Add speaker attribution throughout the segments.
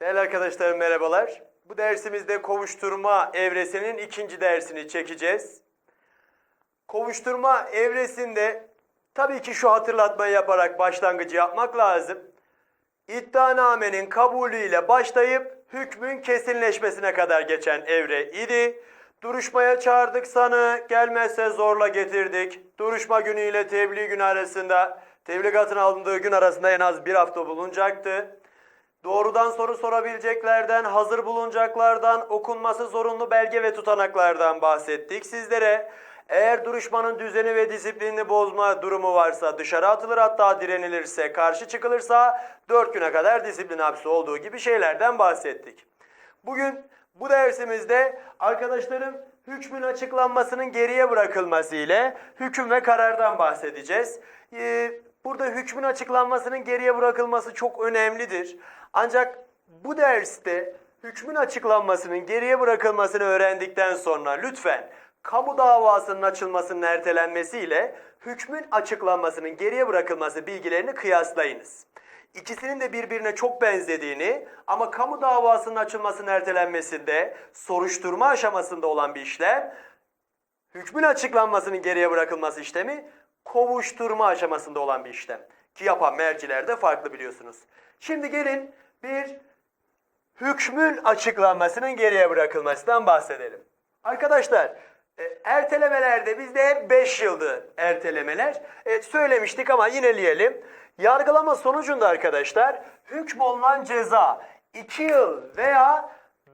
Speaker 1: Değerli arkadaşlarım merhabalar. Bu dersimizde kovuşturma evresinin ikinci dersini çekeceğiz. Kovuşturma evresinde tabii ki şu hatırlatmayı yaparak başlangıcı yapmak lazım. İddianamenin kabulüyle başlayıp hükmün kesinleşmesine kadar geçen evre idi. Duruşmaya çağırdık sanı, gelmezse zorla getirdik. Duruşma günü ile tebliğ günü arasında, tebligatın alındığı gün arasında en az bir hafta bulunacaktı. Doğrudan soru sorabileceklerden, hazır bulunacaklardan, okunması zorunlu belge ve tutanaklardan bahsettik sizlere. Eğer duruşmanın düzeni ve disiplinini bozma durumu varsa dışarı atılır hatta direnilirse, karşı çıkılırsa 4 güne kadar disiplin hapsi olduğu gibi şeylerden bahsettik. Bugün bu dersimizde arkadaşlarım hükmün açıklanmasının geriye bırakılması ile hüküm ve karardan bahsedeceğiz. Ee, burada hükmün açıklanmasının geriye bırakılması çok önemlidir. Ancak bu derste hükmün açıklanmasının geriye bırakılmasını öğrendikten sonra lütfen kamu davasının açılmasının ertelenmesiyle hükmün açıklanmasının geriye bırakılması bilgilerini kıyaslayınız. İkisinin de birbirine çok benzediğini ama kamu davasının açılmasının ertelenmesinde soruşturma aşamasında olan bir işlem, hükmün açıklanmasının geriye bırakılması işlemi kovuşturma aşamasında olan bir işlem. Ki yapan merciler de farklı biliyorsunuz. Şimdi gelin bir hükmün açıklanmasının geriye bırakılmasından bahsedelim. Arkadaşlar e, ertelemelerde bizde hep 5 yıldı ertelemeler. E, söylemiştik ama yineleyelim. Yargılama sonucunda arkadaşlar hükmolunan ceza 2 yıl veya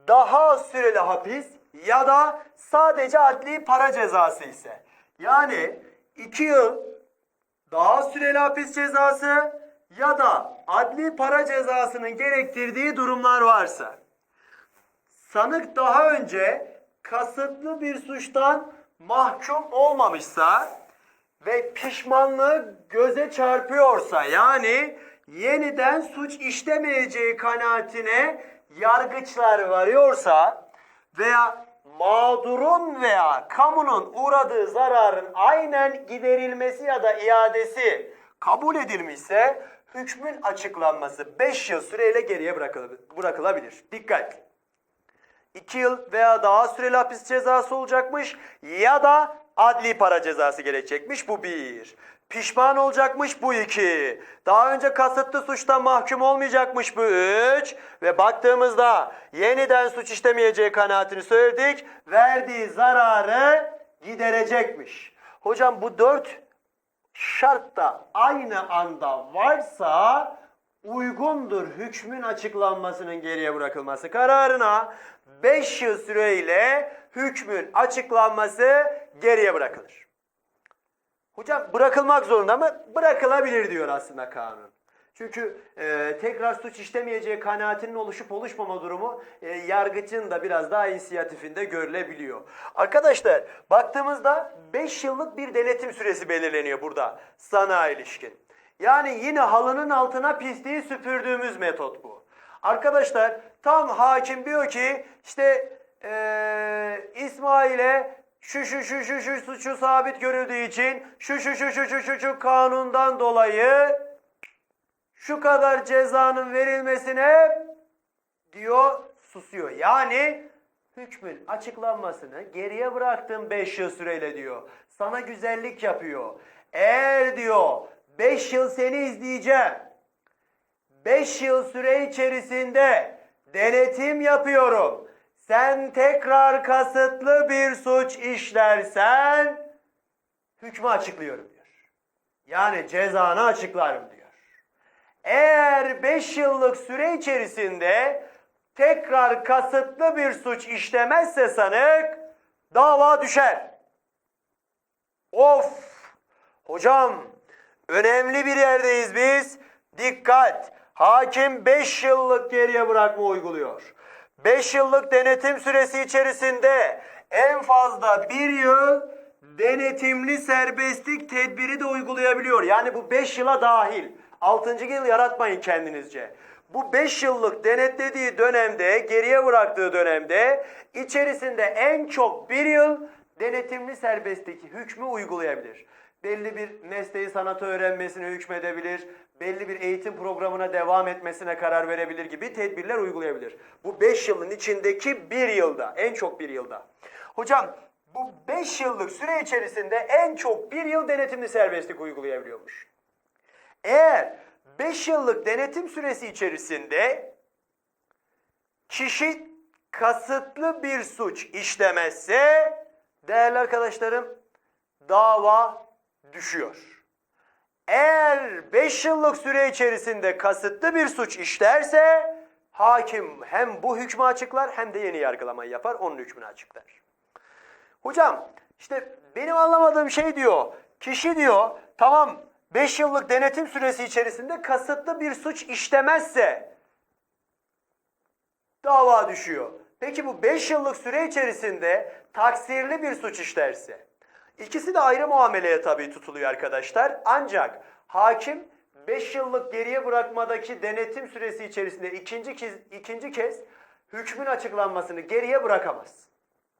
Speaker 1: daha süreli hapis ya da sadece adli para cezası ise. Yani 2 yıl daha süreli hapis cezası ya da adli para cezasının gerektirdiği durumlar varsa. Sanık daha önce kasıtlı bir suçtan mahkum olmamışsa ve pişmanlığı göze çarpıyorsa yani yeniden suç işlemeyeceği kanaatine yargıçlar varıyorsa veya mağdurun veya kamunun uğradığı zararın aynen giderilmesi ya da iadesi kabul edilmişse hükmün açıklanması 5 yıl süreyle geriye bırakıl- bırakılabilir. Dikkat! 2 yıl veya daha süreli hapis cezası olacakmış ya da adli para cezası gerekecekmiş bu bir. Pişman olacakmış bu iki. Daha önce kasıtlı suçtan mahkum olmayacakmış bu üç. Ve baktığımızda yeniden suç işlemeyeceği kanaatini söyledik. Verdiği zararı giderecekmiş. Hocam bu dört şart da aynı anda varsa uygundur hükmün açıklanmasının geriye bırakılması kararına 5 yıl süreyle hükmün açıklanması geriye bırakılır. Hocam bırakılmak zorunda mı? Bırakılabilir diyor aslında kanun. Çünkü e, tekrar suç işlemeyeceği kanaatinin oluşup oluşmama durumu e, yargıcın da biraz daha inisiyatifinde görülebiliyor. Arkadaşlar baktığımızda 5 yıllık bir denetim süresi belirleniyor burada sana ilişkin. Yani yine halının altına pisliği süpürdüğümüz metot bu. Arkadaşlar tam hakim diyor ki işte e, İsmail'e şu şu şu şu şu suçu sabit görüldüğü için şu şu şu şu şu şu şu kanundan dolayı şu kadar cezanın verilmesine diyor susuyor. Yani hükmün açıklanmasını geriye bıraktım 5 yıl süreyle diyor. Sana güzellik yapıyor. Eğer diyor 5 yıl seni izleyeceğim. 5 yıl süre içerisinde denetim yapıyorum. Sen tekrar kasıtlı bir suç işlersen hükmü açıklıyorum diyor. Yani cezanı açıklarım diyor. Eğer 5 yıllık süre içerisinde tekrar kasıtlı bir suç işlemezse sanık dava düşer. Of! Hocam önemli bir yerdeyiz biz. Dikkat! Hakim 5 yıllık geriye bırakma uyguluyor. 5 yıllık denetim süresi içerisinde en fazla 1 yıl denetimli serbestlik tedbiri de uygulayabiliyor. Yani bu 5 yıla dahil. 6. yıl yaratmayın kendinizce. Bu 5 yıllık denetlediği dönemde, geriye bıraktığı dönemde içerisinde en çok 1 yıl denetimli serbestlik hükmü uygulayabilir. Belli bir mesleği sanatı öğrenmesine hükmedebilir. belli bir eğitim programına devam etmesine karar verebilir gibi tedbirler uygulayabilir. Bu 5 yılın içindeki bir yılda, en çok bir yılda. Hocam bu 5 yıllık süre içerisinde en çok bir yıl denetimli serbestlik uygulayabiliyormuş. Eğer 5 yıllık denetim süresi içerisinde kişi kasıtlı bir suç işlemezse değerli arkadaşlarım dava düşüyor. Eğer 5 yıllık süre içerisinde kasıtlı bir suç işlerse hakim hem bu hükmü açıklar hem de yeni yargılamayı yapar onun hükmünü açıklar. Hocam işte benim anlamadığım şey diyor. Kişi diyor tamam 5 yıllık denetim süresi içerisinde kasıtlı bir suç işlemezse dava düşüyor. Peki bu 5 yıllık süre içerisinde taksirli bir suç işlerse? İkisi de ayrı muameleye tabii tutuluyor arkadaşlar. Ancak hakim 5 yıllık geriye bırakmadaki denetim süresi içerisinde ikinci kez, ikinci kez hükmün açıklanmasını geriye bırakamaz.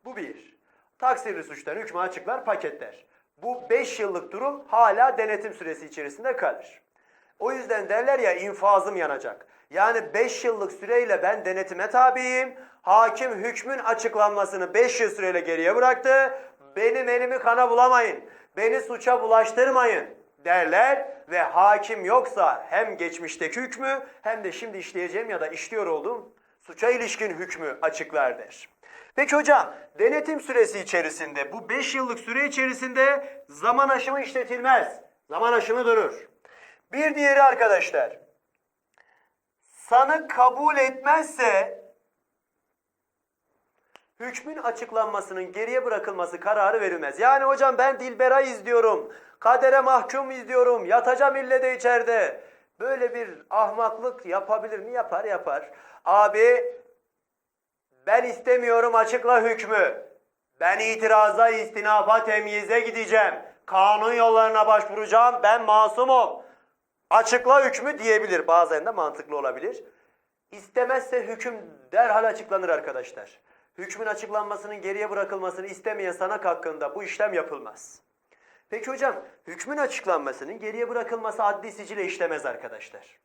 Speaker 1: Bu bir. Taksirli suçlar hükmü açıklar, paketler. Bu 5 yıllık durum hala denetim süresi içerisinde kalır. O yüzden derler ya infazım yanacak. Yani 5 yıllık süreyle ben denetime tabiyim. Hakim hükmün açıklanmasını 5 yıl süreyle geriye bıraktı. Benim elimi kana bulamayın. Beni suça bulaştırmayın derler ve hakim yoksa hem geçmişteki hükmü hem de şimdi işleyeceğim ya da işliyor olduğum suça ilişkin hükmü açıklar der. Peki hocam denetim süresi içerisinde bu 5 yıllık süre içerisinde zaman aşımı işletilmez. Zaman aşımı durur. Bir diğeri arkadaşlar sanık kabul etmezse hükmün açıklanmasının geriye bırakılması kararı verilmez. Yani hocam ben Dilber'a izliyorum, kadere mahkum izliyorum, yatacağım ille de içeride. Böyle bir ahmaklık yapabilir mi? Yapar yapar. Abi ben istemiyorum açıkla hükmü. Ben itiraza, istinafa, temyize gideceğim. Kanun yollarına başvuracağım. Ben masumum. Açıkla hükmü diyebilir. Bazen de mantıklı olabilir. İstemezse hüküm derhal açıklanır arkadaşlar. Hükmün açıklanmasının geriye bırakılmasını istemeyen sanık hakkında bu işlem yapılmaz. Peki hocam hükmün açıklanmasının geriye bırakılması adli sicile işlemez arkadaşlar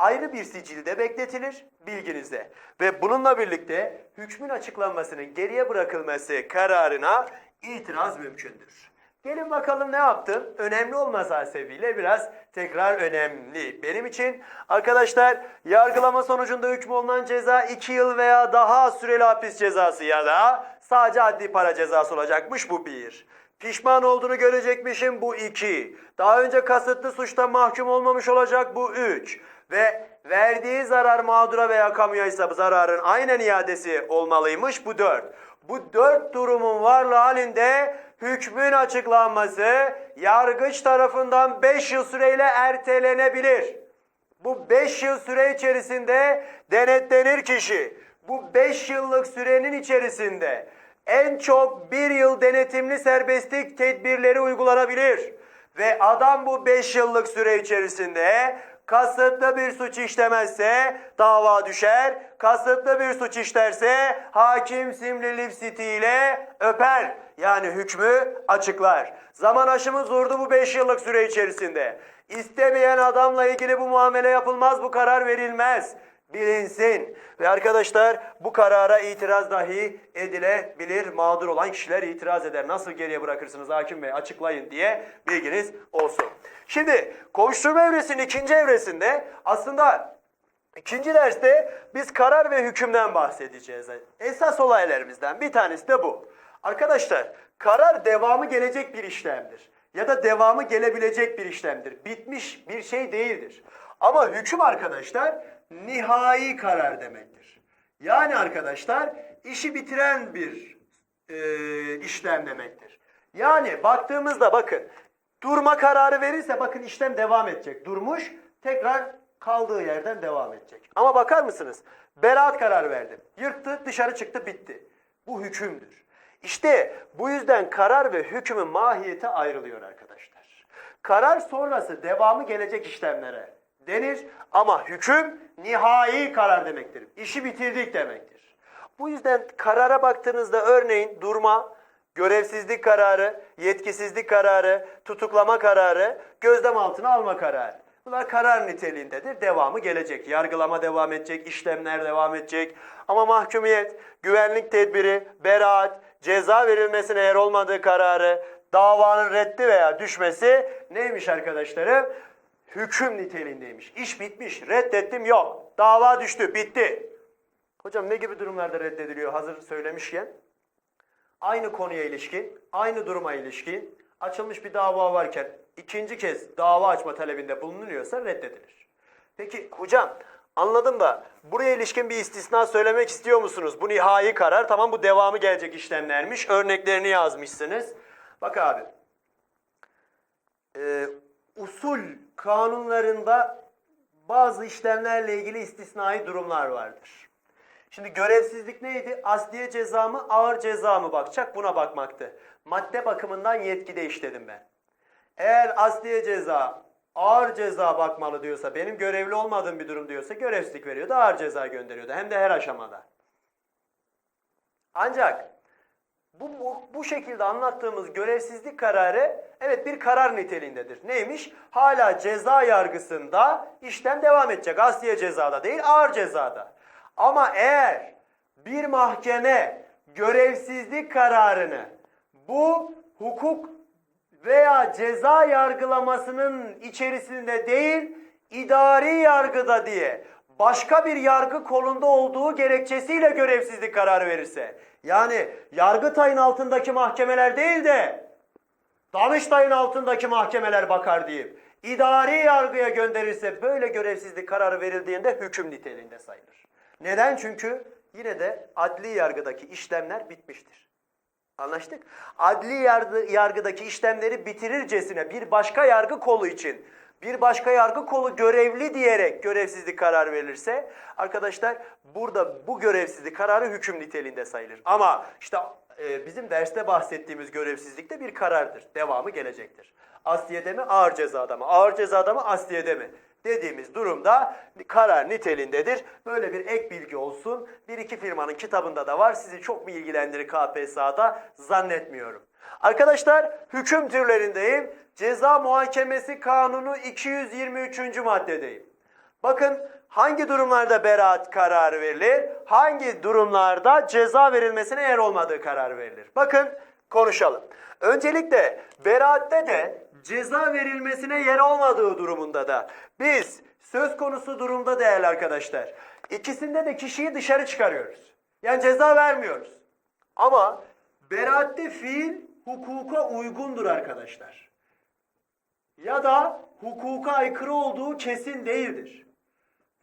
Speaker 1: ayrı bir sicilde bekletilir bilginizde. Ve bununla birlikte hükmün açıklanmasının geriye bırakılması kararına itiraz mümkündür. Gelin bakalım ne yaptım? Önemli olmaz hasebiyle biraz tekrar önemli. Benim için arkadaşlar yargılama sonucunda hükmü olunan ceza 2 yıl veya daha süreli hapis cezası ya da sadece adli para cezası olacakmış bu bir. Pişman olduğunu görecekmişim bu iki. Daha önce kasıtlı suçta mahkum olmamış olacak bu üç. Ve verdiği zarar mağdura veya kamuya ise zararın aynen iadesi olmalıymış bu dört. Bu dört durumun varlığı halinde hükmün açıklanması yargıç tarafından beş yıl süreyle ertelenebilir. Bu 5 yıl süre içerisinde denetlenir kişi. Bu 5 yıllık sürenin içerisinde en çok bir yıl denetimli serbestlik tedbirleri uygulanabilir. Ve adam bu 5 yıllık süre içerisinde kasıtlı bir suç işlemezse dava düşer. Kasıtlı bir suç işlerse hakim simli lipsitiyle öper. Yani hükmü açıklar. Zaman aşımı zordu bu 5 yıllık süre içerisinde. İstemeyen adamla ilgili bu muamele yapılmaz, bu karar verilmez. Bilinsin. Ve arkadaşlar bu karara itiraz dahi edilebilir. Mağdur olan kişiler itiraz eder. Nasıl geriye bırakırsınız hakim bey açıklayın diye bilginiz olsun. Şimdi kovuşturma evresinin ikinci evresinde aslında ikinci derste biz karar ve hükümden bahsedeceğiz. Esas olaylarımızdan bir tanesi de bu. Arkadaşlar karar devamı gelecek bir işlemdir. Ya da devamı gelebilecek bir işlemdir. Bitmiş bir şey değildir. Ama hüküm arkadaşlar nihai karar demektir. Yani arkadaşlar işi bitiren bir e, işlem demektir. Yani baktığımızda bakın durma kararı verirse bakın işlem devam edecek. Durmuş tekrar kaldığı yerden devam edecek. Ama bakar mısınız? Beraat kararı verdim. Yırttı dışarı çıktı bitti. Bu hükümdür. İşte bu yüzden karar ve hükmün mahiyeti ayrılıyor arkadaşlar. Karar sonrası devamı gelecek işlemlere denir ama hüküm nihai karar demektir. İşi bitirdik demektir. Bu yüzden karara baktığınızda örneğin durma, görevsizlik kararı, yetkisizlik kararı, tutuklama kararı, gözlem altına alma kararı. Bunlar karar niteliğindedir. Devamı gelecek. Yargılama devam edecek, işlemler devam edecek. Ama mahkumiyet, güvenlik tedbiri, beraat, ceza verilmesine yer olmadığı kararı, davanın reddi veya düşmesi neymiş arkadaşlarım? Hüküm niteliğindeymiş. İş bitmiş. Reddettim yok. Dava düştü. Bitti. Hocam ne gibi durumlarda reddediliyor hazır söylemişken? Aynı konuya ilişkin, aynı duruma ilişkin açılmış bir dava varken ikinci kez dava açma talebinde bulunuyorsa reddedilir. Peki hocam anladım da buraya ilişkin bir istisna söylemek istiyor musunuz? Bu nihai karar tamam bu devamı gelecek işlemlermiş. Örneklerini yazmışsınız. Bak abi e, usul kanunlarında bazı işlemlerle ilgili istisnai durumlar vardır. Şimdi görevsizlik neydi? Asliye ceza mı, ağır ceza mı bakacak? Buna bakmaktı. Madde bakımından yetkide işledim ben. Eğer asliye ceza, ağır ceza bakmalı diyorsa, benim görevli olmadığım bir durum diyorsa görevsizlik veriyordu, ağır ceza gönderiyordu. Hem de her aşamada. Ancak bu, bu, bu şekilde anlattığımız görevsizlik kararı evet bir karar niteliğindedir. Neymiş? Hala ceza yargısında işlem devam edecek. Asliye cezada değil ağır cezada. Ama eğer bir mahkeme görevsizlik kararını bu hukuk veya ceza yargılamasının içerisinde değil idari yargıda diye başka bir yargı kolunda olduğu gerekçesiyle görevsizlik kararı verirse yani Yargıtay'ın altındaki mahkemeler değil de Danıştay'ın altındaki mahkemeler bakar deyip idari yargıya gönderirse böyle görevsizlik kararı verildiğinde hüküm niteliğinde sayılır. Neden? Çünkü yine de adli yargıdaki işlemler bitmiştir. Anlaştık? Adli yargı, yargıdaki işlemleri bitirircesine bir başka yargı kolu için bir başka yargı kolu görevli diyerek görevsizlik kararı verilirse arkadaşlar burada bu görevsizlik kararı hüküm niteliğinde sayılır. Ama işte e, bizim derste bahsettiğimiz görevsizlik de bir karardır. Devamı gelecektir. Asliyede mi ağır cezada mı? Ağır cezada mı asliyede mi? Dediğimiz durumda karar niteliğindedir. Böyle bir ek bilgi olsun. Bir iki firmanın kitabında da var. Sizi çok mu ilgilendirir KPSA'da zannetmiyorum. Arkadaşlar hüküm türlerindeyim. Ceza Muhakemesi Kanunu 223. maddedeyim. Bakın hangi durumlarda beraat kararı verilir? Hangi durumlarda ceza verilmesine yer olmadığı karar verilir? Bakın konuşalım. Öncelikle beraatte de ceza verilmesine yer olmadığı durumunda da biz söz konusu durumda değerli arkadaşlar ikisinde de kişiyi dışarı çıkarıyoruz. Yani ceza vermiyoruz. Ama beraatte fiil hukuka uygundur arkadaşlar. Ya da hukuka aykırı olduğu kesin değildir.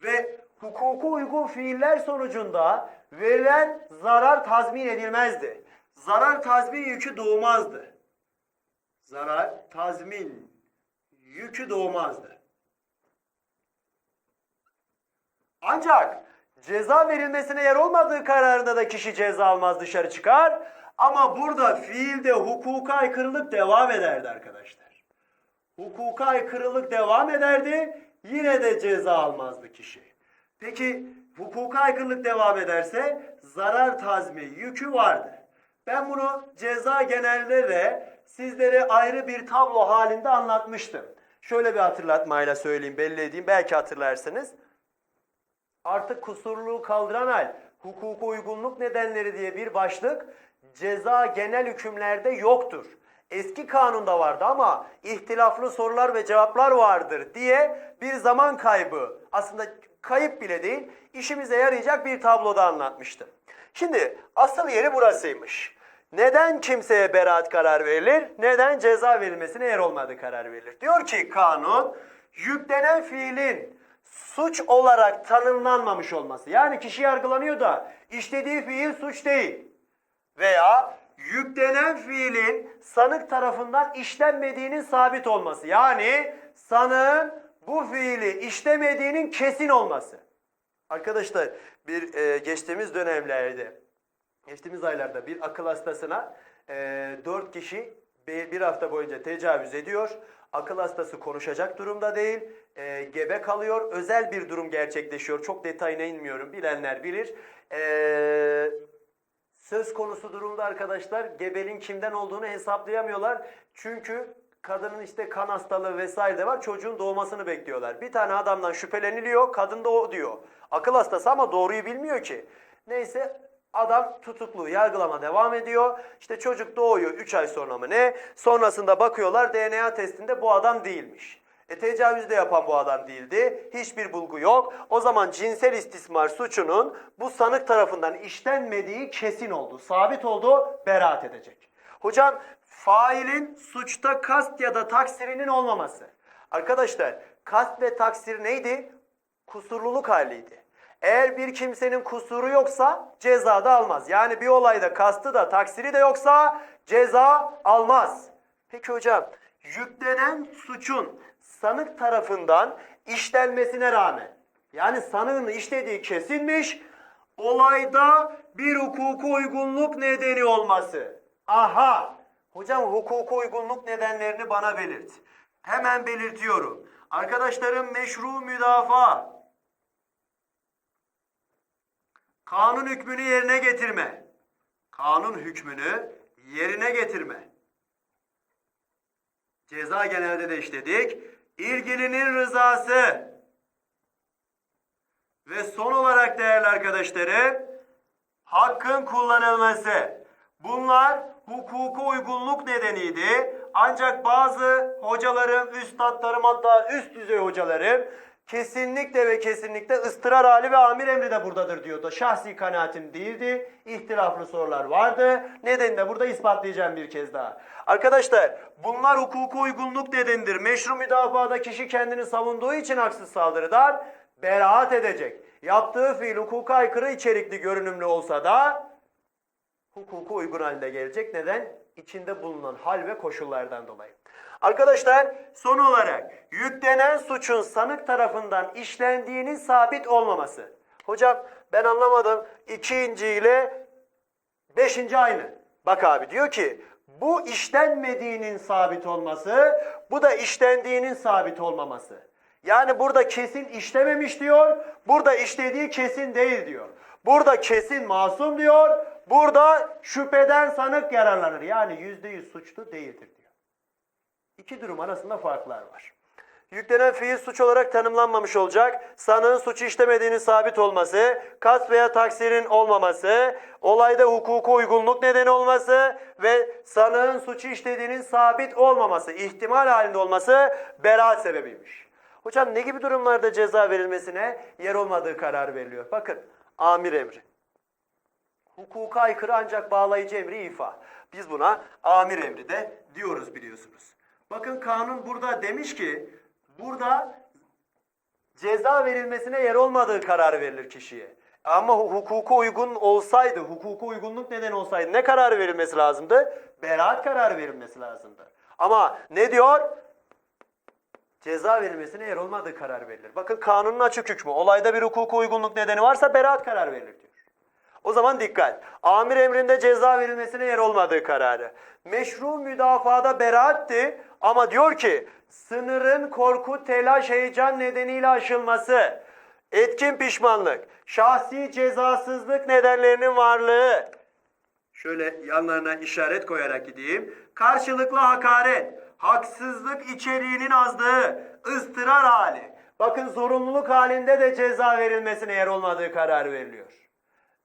Speaker 1: Ve hukuka uygun fiiller sonucunda verilen zarar tazmin edilmezdi. Zarar tazmin yükü doğmazdı. Zarar tazmin yükü doğmazdı. Ancak ceza verilmesine yer olmadığı kararında da kişi ceza almaz dışarı çıkar. Ama burada fiilde hukuka aykırılık devam ederdi arkadaşlar. Hukuka aykırılık devam ederdi. Yine de ceza almazdı kişi. Peki hukuka aykırılık devam ederse zarar tazmi yükü vardır. Ben bunu ceza genelde de sizlere ayrı bir tablo halinde anlatmıştım. Şöyle bir hatırlatmayla söyleyeyim, belli edeyim. Belki hatırlarsınız. Artık kusurluğu kaldıran hal, hukuka uygunluk nedenleri diye bir başlık ceza genel hükümlerde yoktur. Eski kanunda vardı ama ihtilaflı sorular ve cevaplar vardır diye bir zaman kaybı, aslında kayıp bile değil, işimize yarayacak bir tabloda anlatmıştım. Şimdi asıl yeri burasıymış. Neden kimseye beraat karar verilir? Neden ceza verilmesine yer olmadığı karar verilir? Diyor ki kanun, yüklenen fiilin suç olarak tanımlanmamış olması. Yani kişi yargılanıyor da işlediği fiil suç değil. Veya yüklenen fiilin sanık tarafından işlenmediğinin sabit olması. Yani sanığın bu fiili işlemediğinin kesin olması. Arkadaşlar bir e, geçtiğimiz dönemlerde, geçtiğimiz aylarda bir akıl hastasına e, 4 kişi bir, hafta boyunca tecavüz ediyor. Akıl hastası konuşacak durumda değil, e, gebe kalıyor. Özel bir durum gerçekleşiyor. Çok detayına inmiyorum, bilenler bilir. E, söz konusu durumda arkadaşlar gebelin kimden olduğunu hesaplayamıyorlar. Çünkü kadının işte kan hastalığı vesaire de var. Çocuğun doğmasını bekliyorlar. Bir tane adamdan şüpheleniliyor. Kadın da o diyor. Akıl hastası ama doğruyu bilmiyor ki. Neyse adam tutuklu. Yargılama devam ediyor. İşte çocuk doğuyor 3 ay sonra mı ne? Sonrasında bakıyorlar DNA testinde bu adam değilmiş. E tecavüz de yapan bu adam değildi. Hiçbir bulgu yok. O zaman cinsel istismar suçunun bu sanık tarafından işlenmediği kesin oldu. Sabit oldu. Beraat edecek. Hocam failin suçta kast ya da taksirinin olmaması. Arkadaşlar kast ve taksir neydi? Kusurluluk haliydi. Eğer bir kimsenin kusuru yoksa ceza da almaz. Yani bir olayda kastı da taksiri de yoksa ceza almaz. Peki hocam yüklenen suçun sanık tarafından işlenmesine rağmen yani sanığın işlediği kesinmiş olayda bir hukuku uygunluk nedeni olması. Aha hocam hukuku uygunluk nedenlerini bana belirt. Hemen belirtiyorum. Arkadaşlarım meşru müdafaa Kanun hükmünü yerine getirme. Kanun hükmünü yerine getirme. Ceza genelde de işledik. İlgilinin rızası. Ve son olarak değerli arkadaşlarım, hakkın kullanılması. Bunlar hukuku uygunluk nedeniydi. Ancak bazı hocalarım, üstadlarım hatta üst düzey hocalarım kesinlikle ve kesinlikle ıstırar hali ve amir emri de buradadır diyordu. Şahsi kanaatim değildi. İhtilaflı sorular vardı. Nedeni de burada ispatlayacağım bir kez daha. Arkadaşlar bunlar hukuku uygunluk nedenidir. Meşru müdafada kişi kendini savunduğu için haksız saldırıdan beraat edecek. Yaptığı fiil hukuka aykırı içerikli görünümlü olsa da hukuku uygun halde gelecek. Neden? İçinde bulunan hal ve koşullardan dolayı. Arkadaşlar son olarak yüklenen suçun sanık tarafından işlendiğinin sabit olmaması. Hocam ben anlamadım. İkinci ile beşinci aynı. Bak abi diyor ki bu işlenmediğinin sabit olması, bu da işlendiğinin sabit olmaması. Yani burada kesin işlememiş diyor, burada işlediği kesin değil diyor. Burada kesin masum diyor, burada şüpheden sanık yararlanır. Yani yüzde yüz suçlu değildir. İki durum arasında farklar var. Yüklenen fiil suç olarak tanımlanmamış olacak. Sanığın suçu işlemediğinin sabit olması, kas veya taksirin olmaması, olayda hukuku uygunluk nedeni olması ve sanığın suçu işlediğinin sabit olmaması, ihtimal halinde olması beraat sebebiymiş. Hocam ne gibi durumlarda ceza verilmesine yer olmadığı karar veriliyor? Bakın amir emri. Hukuka aykırı ancak bağlayıcı emri ifa. Biz buna amir emri de diyoruz biliyorsunuz. Bakın kanun burada demiş ki burada ceza verilmesine yer olmadığı karar verilir kişiye. Ama hu- hukuka uygun olsaydı, hukuka uygunluk nedeni olsaydı ne karar verilmesi lazımdı? Beraat kararı verilmesi lazımdı. Ama ne diyor? Ceza verilmesine yer olmadığı karar verilir. Bakın kanunun açık hükmü. Olayda bir hukuka uygunluk nedeni varsa beraat karar verilir diyor. O zaman dikkat. Amir emrinde ceza verilmesine yer olmadığı kararı. Meşru müdafada beraatti ama diyor ki sınırın korku, telaş, heyecan nedeniyle aşılması, etkin pişmanlık, şahsi cezasızlık nedenlerinin varlığı, şöyle yanlarına işaret koyarak gideyim. Karşılıklı hakaret, haksızlık içeriğinin azlığı, ıstırar hali. Bakın zorunluluk halinde de ceza verilmesine yer olmadığı karar veriliyor.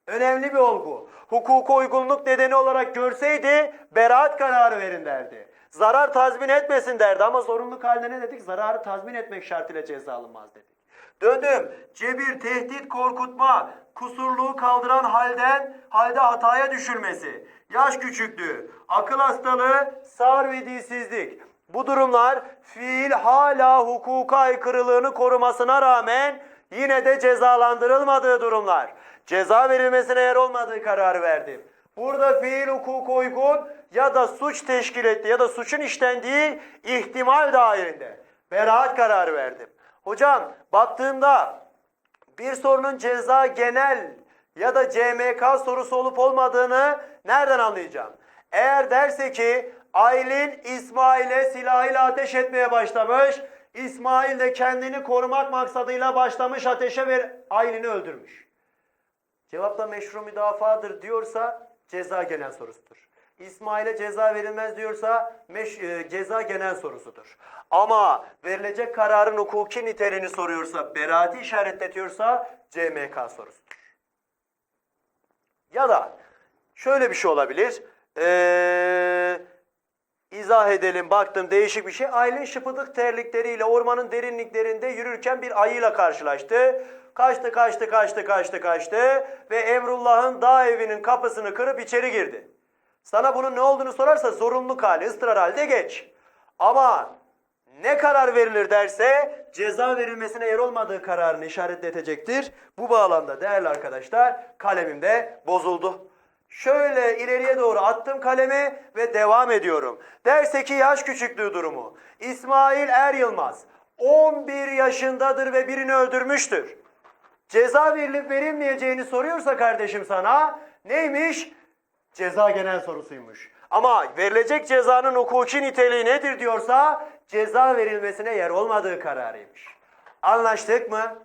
Speaker 1: Önemli bir olgu. Hukuka uygunluk nedeni olarak görseydi beraat kararı verin derdi. Zarar tazmin etmesin derdi ama zorunluluk haline ne dedik? Zararı tazmin etmek şartıyla ceza alınmaz dedik. Döndüm. Cebir, tehdit, korkutma, kusurluğu kaldıran halden halde hataya düşürmesi, yaş küçüklüğü, akıl hastalığı, sağır ve dilsizlik. Bu durumlar fiil hala hukuka aykırılığını korumasına rağmen yine de cezalandırılmadığı durumlar. Ceza verilmesine yer olmadığı kararı verdim. Burada fiil hukuka uygun ya da suç teşkil etti ya da suçun işlendiği ihtimal dahilinde beraat kararı verdim. Hocam baktığımda bir sorunun ceza genel ya da CMK sorusu olup olmadığını nereden anlayacağım? Eğer derse ki Aylin İsmail'e silahıyla ateş etmeye başlamış, İsmail de kendini korumak maksadıyla başlamış ateşe ve Aylin'i öldürmüş. Cevapta meşru müdafadır diyorsa ceza genel sorusudur. İsmail'e ceza verilmez diyorsa meş, e, ceza genel sorusudur. Ama verilecek kararın hukuki niteliğini soruyorsa, beraati işaretletiyorsa CMK sorusudur. Ya da şöyle bir şey olabilir. Ee, izah edelim baktım değişik bir şey. Aylin şıpıdık terlikleriyle ormanın derinliklerinde yürürken bir ayıyla karşılaştı. Kaçtı kaçtı kaçtı kaçtı kaçtı ve Emrullah'ın dağ evinin kapısını kırıp içeri girdi. Sana bunun ne olduğunu sorarsa zorunluluk hali, ıstırar halde geç. Ama ne karar verilir derse ceza verilmesine yer olmadığı kararını işaretletecektir. Bu bağlamda değerli arkadaşlar kalemim de bozuldu. Şöyle ileriye doğru attım kalemi ve devam ediyorum. Derse ki yaş küçüklüğü durumu. İsmail Er Yılmaz 11 yaşındadır ve birini öldürmüştür. Ceza verilip verilmeyeceğini soruyorsa kardeşim sana neymiş? Ceza genel sorusuymuş. Ama verilecek cezanın hukuki niteliği nedir diyorsa ceza verilmesine yer olmadığı kararıymış. Anlaştık mı?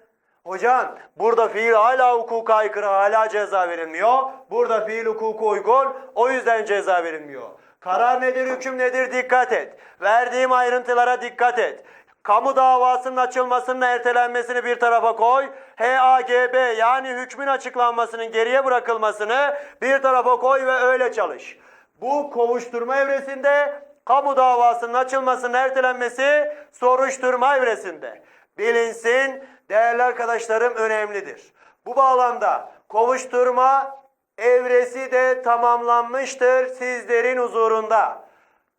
Speaker 1: Hocam burada fiil hala hukuka aykırı hala ceza verilmiyor. Burada fiil hukuka uygun o yüzden ceza verilmiyor. Karar nedir hüküm nedir dikkat et. Verdiğim ayrıntılara dikkat et. Kamu davasının açılmasının ertelenmesini bir tarafa koy. HAGB yani hükmün açıklanmasının geriye bırakılmasını bir tarafa koy ve öyle çalış. Bu kovuşturma evresinde kamu davasının açılmasının ertelenmesi soruşturma evresinde. Bilinsin değerli arkadaşlarım önemlidir. Bu bağlamda kovuşturma evresi de tamamlanmıştır sizlerin huzurunda.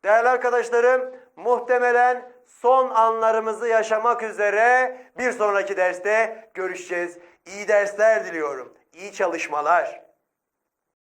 Speaker 1: Değerli arkadaşlarım, muhtemelen son anlarımızı yaşamak üzere bir sonraki derste görüşeceğiz. İyi dersler diliyorum. İyi çalışmalar.